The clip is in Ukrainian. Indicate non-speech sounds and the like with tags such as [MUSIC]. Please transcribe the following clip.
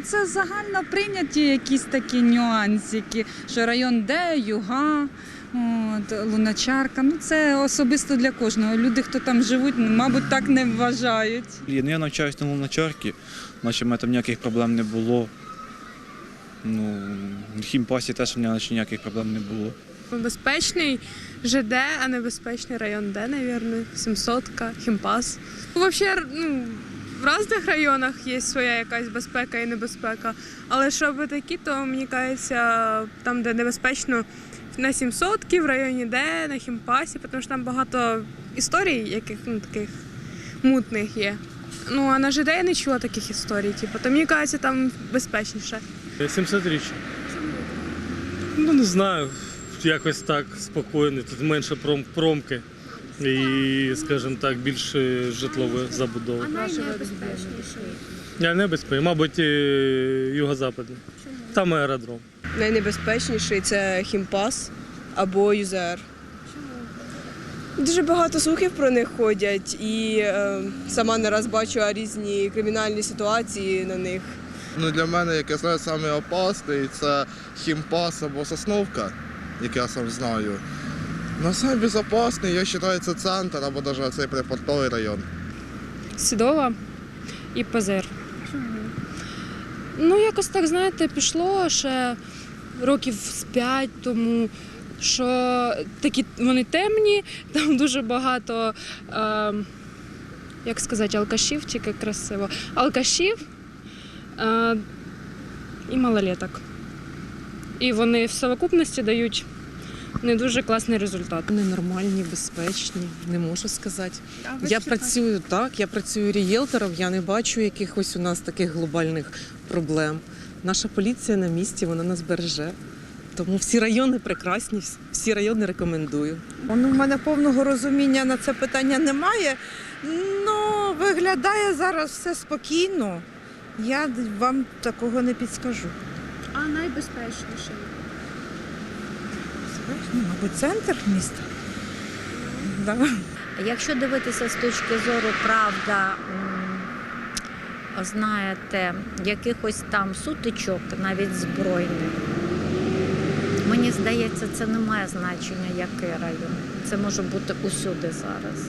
це загально прийняті якісь такі нюансики, що район Д, Юга. От, Луначарка, ну це особисто для кожного. Люди, хто там живуть, ну, мабуть, так не вважають. Ну, я навчаюсь на Луначарки, наче в мене там ніяких проблем не було. Ну, в хімпасі теж в мене ніяких проблем не було. Безпечний ЖД, а небезпечний район Д, мабуть, 700-ка, Хімпас. Взагалі, ну, в різних районах є своя якась безпека і небезпека. Але щоб такі, то мені кажеться, там, де небезпечно, на 700 в районі Д, на Хімпасі, тому що там багато історій, яких ну, таких мутних є. Ну, а на ЖД я не чула таких історій. Типу, то мені кажеться, там безпечніше. 700 річ. Ну не знаю, якось так спокійно, тут менше пром, промки і, скажімо так, більше житлової забудови. Я небезпечний, мабуть, е, юго-западний. Там аеродром. Найнебезпечніший це хімпас або ЮЗР. Дуже багато слухів про них ходять, і е, сама не раз бачу різні кримінальні ситуації на них. Ну, для мене, як я знаю, саме опасний це хімпас або сосновка, як я сам знаю. Ну, саме безпечний, я вважаю, це центр або навіть цей припортовий район. Сідова і Пазир. Ну, якось так, знаєте, пішло ще років з п'ять тому, що такі вони темні, [LAUGHS] там дуже багато, е, як сказати, алкашів, тільки красиво. Алкашів е, і малолеток. І вони в совокупності дають не дуже класний результат. Ненормальні, безпечні, не можу сказати. Я працюю так, я працюю рієлтором, я не бачу якихось у нас таких глобальних проблем. Наша поліція на місці, вона нас береже. Тому всі райони прекрасні, всі райони рекомендую. Ну, в мене повного розуміння на це питання немає. Ну, виглядає зараз все спокійно. Я вам такого не підскажу. А найбезпечніший? Ну, мабуть, центр міста. Да. Якщо дивитися з точки зору правда, знаєте, якихось там сутичок, навіть збройних, мені здається, це не має значення, який район. Це може бути усюди зараз.